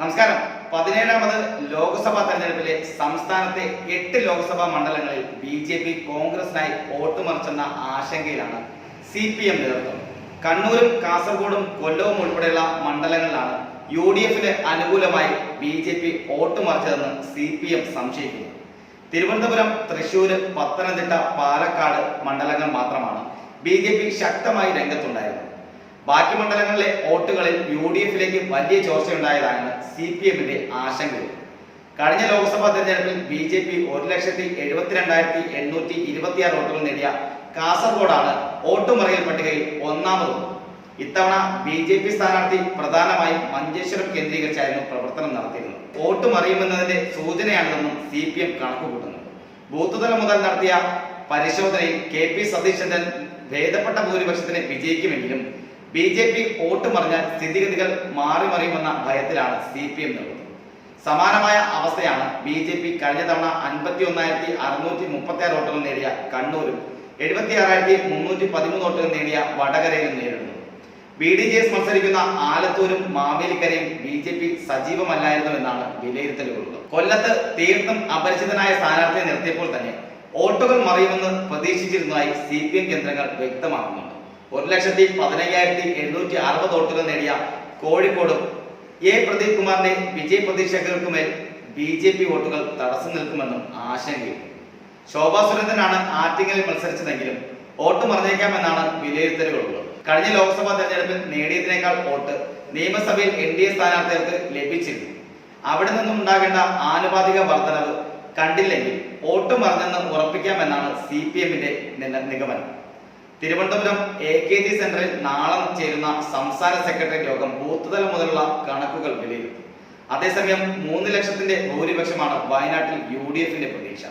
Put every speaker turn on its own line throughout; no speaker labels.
നമസ്കാരം. പതിനേഴാമത് ലോക്സഭാ തെരഞ്ഞെടുപ്പിലെ സംസ്ഥാനത്തെ എട്ട് ലോക്സഭാ മണ്ഡലങ്ങളിൽ ബി ജെ പി കോൺഗ്രസിനായി വോട്ട് മറിച്ചെന്ന ആശങ്കയിലാണ് സി പി എം നേതൃത്വം. കണ്ണൂരും കാസർഗോഡും കൊല്ലവും ഉൾപ്പെടെയുള്ള മണ്ഡലങ്ങളിലാണ് യു ഡി എഫിന് അനുകൂലമായി ബി ജെ പി വോട്ട് മറിച്ചതെന്ന് സി പി എം സംശയിക്കുന്നു. തിരുവനന്തപുരം തൃശൂർ പത്തനംതിട്ട പാലക്കാട് മണ്ഡലങ്ങൾ മാത്രമാണ് ബി ജെ പി ശക്തമായി രംഗത്തുണ്ടായിരുന്നത്. ബാക്കി മണ്ഡലങ്ങളിലെ വോട്ടുകളിൽ യു ഡി എഫിലേക്ക് വലിയ ചോർച്ചയുണ്ടായതാണ് സി പി എമ്മിന്റെ ആശങ്കയും കഴിഞ്ഞ ലോക്സഭാ തെരഞ്ഞെടുപ്പിൽ ബി ജെ പി ഒരു ലക്ഷത്തി എഴുപത്തിരണ്ടായിരത്തി എണ്ണൂറ്റി ഇരുപത്തിയാറ് വോട്ടുകൾ നേടിയ കാസർഗോഡാണ് വോട്ടുമറിയൽ പട്ടികയിൽ ഒന്നാമതും. ഇത്തവണ ബി ജെ പി സ്ഥാനാർത്ഥി പ്രധാനമായും മഞ്ചേശ്വരം കേന്ദ്രീകരിച്ചായിരുന്നു പ്രവർത്തനം നടത്തിയിരുന്നത്. വോട്ട് മറിയുമെന്നതിന്റെ സൂചനയാണിതെന്നും സി പി എം കണക്കുകൂട്ടുന്നു. ബൂത്ത് മുതൽ നടത്തിയ പരിശോധനയിൽ കെ പി സതീശൻ ഭേദപ്പെട്ട ഭൂരിപക്ഷത്തിന് വിജയിക്കുമെങ്കിലും ബി ജെ പി വോട്ട് മറിഞ്ഞാൽ സ്ഥിതിഗതികൾ മാറി മറിയുമെന്ന ഭയത്തിലാണ് സി പി എം നേതൃത്വം സമാനമായ അവസ്ഥയാണ് ബി ജെ പി കഴിഞ്ഞ തവണ അൻപത്തി ഒന്നായിരത്തി അറുന്നൂറ്റി മുപ്പത്തി ആറ് വോട്ടുകൾ നേടിയ കണ്ണൂരും എഴുപത്തി ആറായിരത്തി മുന്നൂറ്റി പതിമൂന്ന് വോട്ടുകൾ നേടിയ വടകരയിലും നേരിടുന്നു. ബി ഡി ജെ എസ് മത്സരിക്കുന്ന ആലത്തൂരും മാവേലിക്കരയും ബി ജെ പി സജീവമല്ലായിരുന്നു എന്നാണ് വിലയിരുത്തലുകളുള്ളത്. കൊല്ലത്ത് തീർത്തും അപരിചിതനായ സ്ഥാനാർത്ഥിയെ നിർത്തിയപ്പോൾ തന്നെ വോട്ടുകൾ മറിയുമെന്ന് പ്രതീക്ഷിച്ചിരുന്നതായി സി പി എം കേന്ദ്രങ്ങൾ വ്യക്തമാക്കുന്നുണ്ട്. ഒരു ലക്ഷത്തി പതിനയ്യായിരത്തി എഴുന്നൂറ്റി അറുപത് വോട്ടുകൾ നേടിയ കോഴിക്കോടും എ പ്രദീപ് കുമാറിന്റെ വിജയ പ്രതീക്ഷകൾക്കുമേൽ ബി ജെ പി വോട്ടുകൾ തടസ്സം നിൽക്കുമെന്നും ആശങ്കയും ശോഭാ സുരേന്ദ്രനാണ് ആറ്റിങ്ങലിൽ മത്സരിച്ചതെങ്കിലും വോട്ട് മറിഞ്ഞേക്കാമെന്നാണ് വിലയിരുത്തലുകളുള്ളത്. കഴിഞ്ഞ ലോക്സഭാ തെരഞ്ഞെടുപ്പിൽ നേടിയതിനേക്കാൾ വോട്ട് നിയമസഭയിൽ എൻ ഡി എ സ്ഥാനാർത്ഥികൾക്ക് ലഭിച്ചിരുന്നു. അവിടെ നിന്നും ഉണ്ടാകേണ്ട ആനുപാതിക വർധനവ് കണ്ടില്ലെങ്കിൽ വോട്ട് മറിഞ്ഞെന്ന് ഉറപ്പിക്കാമെന്നാണ് സി പി എമ്മിന്റെ നിഗമനം. തിരുവനന്തപുരം എ കെ ജി സെന്ററിൽ നാളെ ചേരുന്ന സംസ്ഥാന സെക്രട്ടറി യോഗം ബൂത്ത് തലം മുതലുള്ള കണക്കുകൾ വിലയിരുത്തും. അതേസമയം മൂന്ന് ലക്ഷത്തിന്റെ ഭൂരിപക്ഷമാണ് വയനാട്ടിൽ യു ഡി എഫിന്റെ പ്രതീക്ഷ.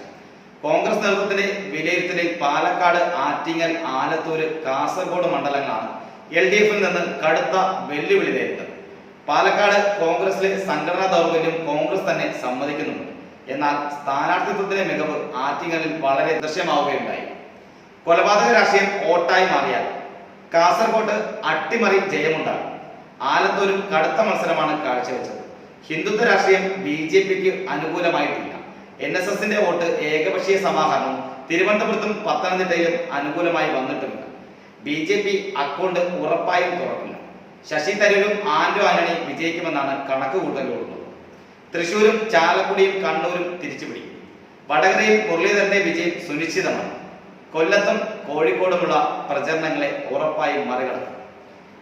കോൺഗ്രസ് നേതൃത്വത്തിന്റെ വിലയിരുത്തലിൽ പാലക്കാട് ആറ്റിങ്ങൽ ആലത്തൂര് കാസർഗോഡ് മണ്ഡലങ്ങളാണ് എൽ ഡി എഫിൽ നിന്ന് കടുത്ത വെല്ലുവിളി നേരിട്ടത്. പാലക്കാട് കോൺഗ്രസിലെ സംഘടനാ ദൗർബല്യം കോൺഗ്രസ് തന്നെ സമ്മതിക്കുന്നുണ്ട്. എന്നാൽ സ്ഥാനാർത്ഥിത്വത്തിന്റെ മികവ് ആറ്റിങ്ങലിൽ വളരെ ദൃശ്യമാവുകയുണ്ടായി. കൊലപാതക രാഷ്ട്രീയം ഓട്ടായി മാറിയാൽ കാസർഗോഡ് അട്ടിമറി ജയമുണ്ടാകും. ആലത്തൂരും കടുത്ത മത്സരമാണ് കാഴ്ചവെച്ചത്. ഹിന്ദുത്വ രാഷ്ട്രീയം ബി ജെ പിക്ക് അനുകൂലമായിട്ടില്ല. എൻ എസ് എസിന്റെ വോട്ട് ഏകപക്ഷീയ സമാഹരണം തിരുവനന്തപുരത്തും പത്തനംതിട്ടയിലും അനുകൂലമായി വന്നിട്ടുമില്ല. ബി ജെ പി അക്കൗണ്ട് ഉറപ്പായും തുറക്കില്ല. ശശി തരൂരും ആന്റോ ആന്റണി വിജയിക്കുമെന്നാണ് കണക്ക് കണക്കുകൂട്ടലുള്ളത് തൃശൂരും ചാലക്കുടിയും കണ്ണൂരും തിരിച്ചുപിടിക്കും. വടകരയിൽ മുരളീധരന്റെ വിജയം സുനിശ്ചിതമാണ്. കൊല്ലത്തും കോഴിക്കോടുമുള്ള പ്രചരണങ്ങളെ ഉറപ്പായും മറികടക്കും.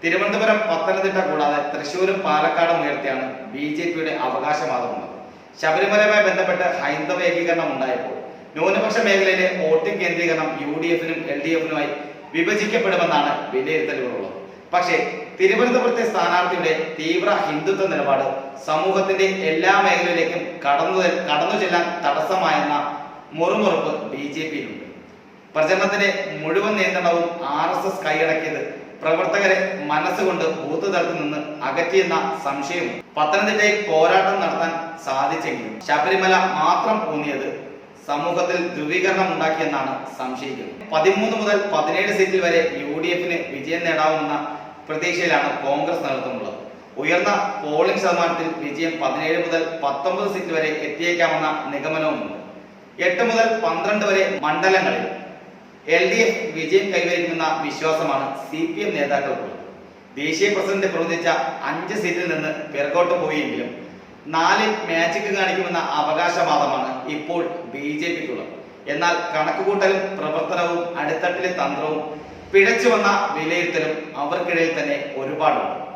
തിരുവനന്തപുരം പത്തനംതിട്ട കൂടാതെ തൃശൂരും പാലക്കാടും ഉയർത്തിയാണ് ബി ജെ പിയുടെ അവകാശവാദമുള്ളത്. ശബരിമലയുമായി ബന്ധപ്പെട്ട് ഹൈന്ദവ ഏകീകരണം ഉണ്ടായപ്പോൾ ന്യൂനപക്ഷ മേഖലയിലെ വോട്ടിംഗ് കേന്ദ്രീകരണം യു ഡി എഫിനും എൽ ഡി എഫിനുമായി വിഭജിക്കപ്പെടുമെന്നാണ് വിലയിരുത്തലുകളുള്ളത്. പക്ഷേ തിരുവനന്തപുരത്തെ സ്ഥാനാർത്ഥിയുടെ തീവ്ര ഹിന്ദുത്വ നിലപാട് സമൂഹത്തിന്റെ എല്ലാ മേഖലയിലേക്കും കടന്നു കടന്നു ചെല്ലാൻ തടസ്സമായെന്ന മുറുമുറുപ്പ് ബി ജെ പിയിലുണ്ട്. പ്രചരണത്തിന്റെ മുഴുവൻ നിയന്ത്രണവും ആർ എസ് എസ് കൈയടക്കിയത്. പ്രവർത്തകരെ മനസ്സുകൊണ്ട് ബൂത്ത് തലത്തിൽ നിന്ന് അകറ്റിയെന്ന സംശയവും പത്തനംതിട്ടയിൽ പോരാട്ടം നടത്താൻ സാധിച്ചെങ്കിലും ശബരിമല മാത്രം ഊന്നിയത് സമൂഹത്തിൽ ധ്രുവീകരണം ഉണ്ടാക്കിയെന്നാണ് സംശയിക്കുന്നത്. പതിമൂന്ന് മുതൽ പതിനേഴ് സീറ്റിൽ വരെ യു ഡി എഫിന് വിജയം നേടാവുന്ന പ്രതീക്ഷയിലാണ് കോൺഗ്രസ് നേതൃത്വമുള്ളത്. ഉയർന്ന പോളിംഗ് ശതമാനത്തിൽ വിജയം പതിനേഴ് മുതൽ പത്തൊമ്പത് സീറ്റ് വരെ എത്തിയേക്കാമെന്ന നിഗമനവുമുണ്ട്. എട്ട് മുതൽ പന്ത്രണ്ട് വരെ മണ്ഡലങ്ങളിൽ എൽ ഡി എഫ് വിജയം കൈവരിക്കുമെന്ന വിശ്വാസമാണ് സി പി എം നേതാക്കൾക്കുള്ളത്. ദേശീയ പ്രസിഡന്റ് പ്രവർത്തിച്ച അഞ്ച് സീറ്റിൽ നിന്ന് പിറകോട്ട് പോയെങ്കിലും നാലിൽ മാജിക് കാണിക്കുമെന്ന അവകാശവാദമാണ് ഇപ്പോൾ ബി ജെ പിക്കുള്ളത്. എന്നാൽ കണക്കുകൂട്ടലും പ്രവർത്തനവും അടിത്തട്ടിലെ തന്ത്രവും പിഴച്ചു വന്ന വിലയിരുത്തലും അവർക്കിടയിൽ തന്നെ ഒരുപാടുണ്ട്.